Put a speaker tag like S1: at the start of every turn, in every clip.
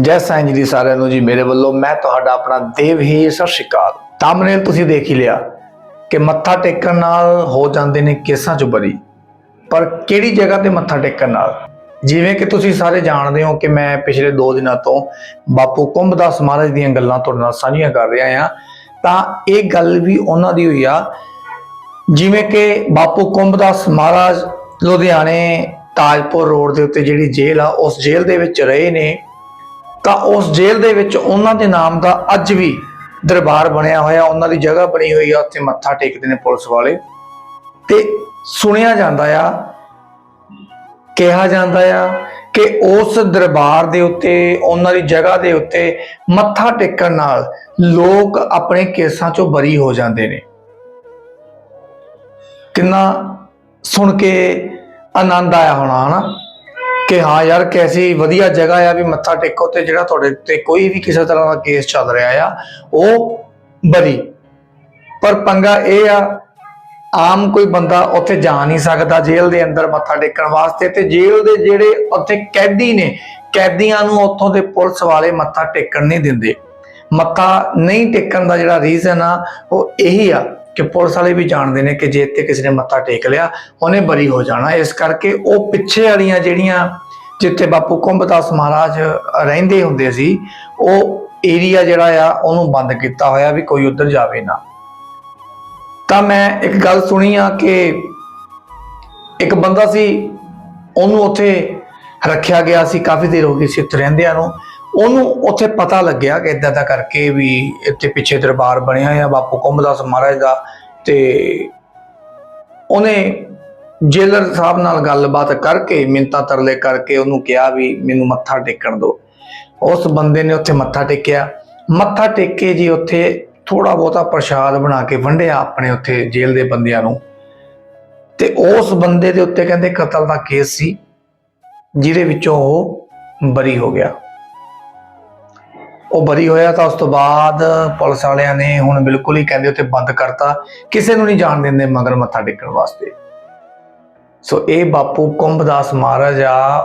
S1: ਜੈ ਸਾਈਂ ਜੀ ਦੀ ਸਾਰਿਆਂ ਨੂੰ ਜੀ ਮੇਰੇ ਵੱਲੋਂ ਮੈਂ ਤੁਹਾਡਾ ਆਪਣਾ ਦੇਵ ਹੀ ਸਤਿ ਸ਼੍ਰੀ ਅਕਾਲ। thumbnail ਤੁਸੀਂ ਦੇਖ ਹੀ ਲਿਆ ਕਿ ਮੱਥਾ ਟੇਕਣ ਨਾਲ ਹੋ ਜਾਂਦੇ ਨੇ ਕੇਸਾਂ ਚੋਂ ਬਰੀ। ਪਰ ਕਿਹੜੀ ਜਗ੍ਹਾ ਤੇ ਮੱਥਾ ਟੇਕਣ ਨਾਲ? ਜਿਵੇਂ ਕਿ ਤੁਸੀਂ ਸਾਰੇ ਜਾਣਦੇ ਹੋ ਕਿ ਮੈਂ ਪਿਛਲੇ 2 ਦਿਨਾਂ ਤੋਂ ਬਾਪੂ ਕੁੰਭਦਾਸ ਮਹਾਰਾਜ ਦੀਆਂ ਗੱਲਾਂ ਤੁਹਾਡੇ ਨਾਲ ਸਾਂਝੀਆਂ ਕਰ ਰਿਹਾ ਹਾਂ। ਤਾਂ ਇਹ ਗੱਲ ਵੀ ਉਹਨਾਂ ਦੀ ਹੋਈ ਆ। ਜਿਵੇਂ ਕਿ ਬਾਪੂ ਕੁੰਭਦਾਸ ਮਹਾਰਾਜ ਲੁਧਿਆਣੇ ਤਾਜਪੁਰ ਰੋਡ ਦੇ ਉੱਤੇ ਜਿਹੜੀ ਜੇਲ੍ਹ ਆ, ਉਸ ਜੇਲ੍ਹ ਦੇ ਵਿੱਚ ਰਹੇ ਨੇ। ਤਾਂ ਉਸ ਜੇਲ੍ਹ ਦੇ ਵਿੱਚ ਉਹਨਾਂ ਦੇ ਨਾਮ ਦਾ ਅੱਜ ਵੀ ਦਰਬਾਰ ਬਣਿਆ ਹੋਇਆ, ਉਹਨਾਂ ਦੀ ਜਗ੍ਹਾ ਬਣੀ ਹੋਈ ਆ, ਉੱਥੇ ਮੱਥਾ ਟੇਕਦੇ ਨੇ ਪੁਲਿਸ ਵਾਲੇ। ਤੇ ਸੁਣਿਆ ਜਾਂਦਾ ਆ, ਕਿਹਾ ਜਾਂਦਾ ਆ ਕਿ ਉਸ ਦਰਬਾਰ ਦੇ ਉੱਤੇ, ਉਹਨਾਂ ਦੀ ਜਗ੍ਹਾ ਦੇ ਉੱਤੇ ਮੱਥਾ ਟੇਕਣ ਨਾਲ ਲੋਕ ਆਪਣੇ ਕੇਸਾਂ ਚੋਂ ਬਰੀ ਹੋ ਜਾਂਦੇ ਨੇ। ਕਿੰਨਾ ਸੁਣ ਕੇ ਆਨੰਦ ਆਇਆ ਹੋਣਾ, ਹਨਾ? ਕਿ ਹਾਂ ਯਾਰ ਕੈਸੀ ਵਧੀਆ ਜਗ੍ਹਾ ਆ ਵੀ ਮੱਥਾ ਟੇਕੋ ਤੇ ਜਿਹੜਾ ਤੁਹਾਡੇ ਤੇ ਕੋਈ ਵੀ ਕਿਸੇ ਤਰ੍ਹਾਂ ਦਾ ਕੇਸ ਚੱਲ ਰਿਹਾ ਆ, ਉਹ ਬਰੀ। ਪਰ ਪੰਗਾ ਇਹ ਆ, ਆਮ ਕੋਈ ਬੰਦਾ ਉੱਥੇ ਜਾ ਨਹੀਂ ਸਕਦਾ ਜੇਲ੍ਹ ਦੇ ਅੰਦਰ ਮੱਥਾ ਟੇਕਣ ਵਾਸਤੇ ਤੇ ਜੇਲ੍ਹ ਦੇ ਜਿਹੜੇ ਉੱਥੇ ਕੈਦੀ ਨੇ, ਕੈਦੀਆਂ ਨੂੰ ਉੱਥੋਂ ਦੇ ਪੁਲਿਸ ਵਾਲੇ ਮੱਥਾ ਟੇਕਣ ਨਹੀਂ ਦਿੰਦੇ। ਮੱਥਾ ਨਹੀਂ ਟੇਕਣ ਦਾ ਜਿਹੜਾ ਰੀਜ਼ਨ ਆ, ਉਹ ਇਹੀ ਆ ਕਿ ਪੁਲਿਸ ਵਾਲੇ ਵੀ ਜਾਣਦੇ ਨੇ ਕਿ ਜੇ ਇੱਥੇ ਕਿਸੇ ਨੇ ਮੱਥਾ ਟੇਕ ਲਿਆ, ਉਹਨੇ ਬਰੀ ਹੋ ਜਾਣਾ। ਇਸ ਕਰਕੇ ਉਹ ਪਿੱਛੇ ਵਾਲੀਆਂ ਜਿਹੜੀਆਂ ਜਿੱਥੇ ਬਾਪੂ ਕੁੰਭਦਾਸ ਮਹਾਰਾਜ ਰਹਿੰਦੇ ਹੁੰਦੇ ਸੀ, ਉਹ ਏਰੀਆ ਜਿਹੜਾ ਆ, ਉਹਨੂੰ ਬੰਦ ਕੀਤਾ ਹੋਇਆ ਵੀ ਕੋਈ ਉੱਧਰ ਜਾਵੇ ਨਾ। ਤਾਂ ਮੈਂ ਇੱਕ ਗੱਲ ਸੁਣੀ ਆ ਕਿ ਇੱਕ ਬੰਦਾ ਸੀ, ਉਹਨੂੰ ਉੱਥੇ ਰੱਖਿਆ ਗਿਆ ਸੀ, ਕਾਫੀ ਦੇਰ ਹੋ ਗਈ ਸੀ ਉੱਥੇ ਰਹਿੰਦਿਆਂ ਨੂੰ। ਉਹਨੂੰ ਉੱਥੇ ਪਤਾ ਲੱਗਿਆ ਕਿ ਇਦਾਂ ਦਾ ਕਰਕੇ ਵੀ ਇੱਥੇ ਪਿੱਛੇ ਦਰਬਾਰ ਬਣਿਆ ਆ ਬਾਪੂ ਕੁੰਭਦਾਸ ਮਹਾਰਾਜ ਦਾ ਤੇ ਉਹਨੇ ਜੇਲਰ ਸਾਹਿਬ ਨਾਲ ਗੱਲਬਾਤ ਕਰਕੇ ਮਿੰਤਾ ਤਰਲੇ ਕਰਕੇ ਉਹਨੂੰ ਕਿਹਾ ਵੀ ਮੈਨੂੰ ਮੱਥਾ ਟੇਕਣ ਦਿਓ। ਉਸ ਬੰਦੇ ਨੇ ਉੱਥੇ ਮੱਥਾ ਟੇਕਿਆ। ਮੱਥਾ ਟੇਕ ਕੇ ਜੀ ਉੱਥੇ ਥੋੜਾ ਬਹੁਤਾ ਪ੍ਰਸ਼ਾਦ ਬਣਾ ਕੇ ਵੰਡਿਆ ਆਪਣੇ ਉੱਥੇ ਜੇਲ੍ਹ ਦੇ ਬੰਦਿਆਂ ਨੂੰ। ਤੇ ਉਸ ਬੰਦੇ ਦੇ ਉੱਤੇ ਕਹਿੰਦੇ ਕਤਲ ਦਾ ਕੇਸ ਸੀ, ਜਿਹਦੇ ਵਿੱਚੋਂ ਉਹ ਬਰੀ ਹੋ ਗਿਆ। ਉਹ ਬਰੀ ਹੋਇਆ ਤਾਂ ਉਸ ਤੋਂ ਬਾਅਦ ਪੁਲਿਸ ਵਾਲਿਆਂ ਨੇ ਹੁਣ ਬਿਲਕੁਲ ਹੀ ਕਹਿੰਦੇ ਉੱਥੇ ਬੰਦ ਕਰਤਾ। ਕਿਸੇ ਨੂੰ ਨਹੀਂ ਜਾਣ ਦਿੰਦੇ ਮਗਰ ਮੱਥਾ ਟੇਕਣ ਵਾਸਤੇ। ਸੋ ਇਹ ਬਾਪੂ ਕੁੰਭਦਾਸ ਮਹਾਰਾਜ ਆ,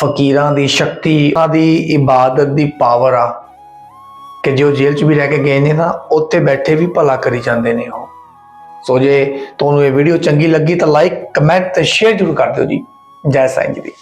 S1: ਫਕੀਰਾਂ ਦੀ ਸ਼ਕਤੀ, ਉਹਨਾਂ ਦੀ ਇਬਾਦਤ ਦੀ ਪਾਵਰ ਆ। ਕਿ ਜੋ ਜੇਲ੍ਹ 'ਚ ਵੀ ਰਹਿ ਕੇ ਗਏ ਨੇ ਨਾ ਉੱਥੇ ਬੈਠੇ ਵੀ ਭਲਾ ਕਰੀ ਜਾਂਦੇ ਨੇ ਉਹ। ਸੋ ਜੇ ਤੁਹਾਨੂੰ ਇਹ ਵੀਡੀਓ ਚੰਗੀ ਲੱਗੀ ਤਾਂ ਲਾਈਕ ਕਮੈਂਟ ਤੇ ਸ਼ੇਅਰ ਜ਼ਰੂਰ ਕਰ ਦਿਓ ਜੀ। ਜੈ ਸਾਈਂ ਜੀ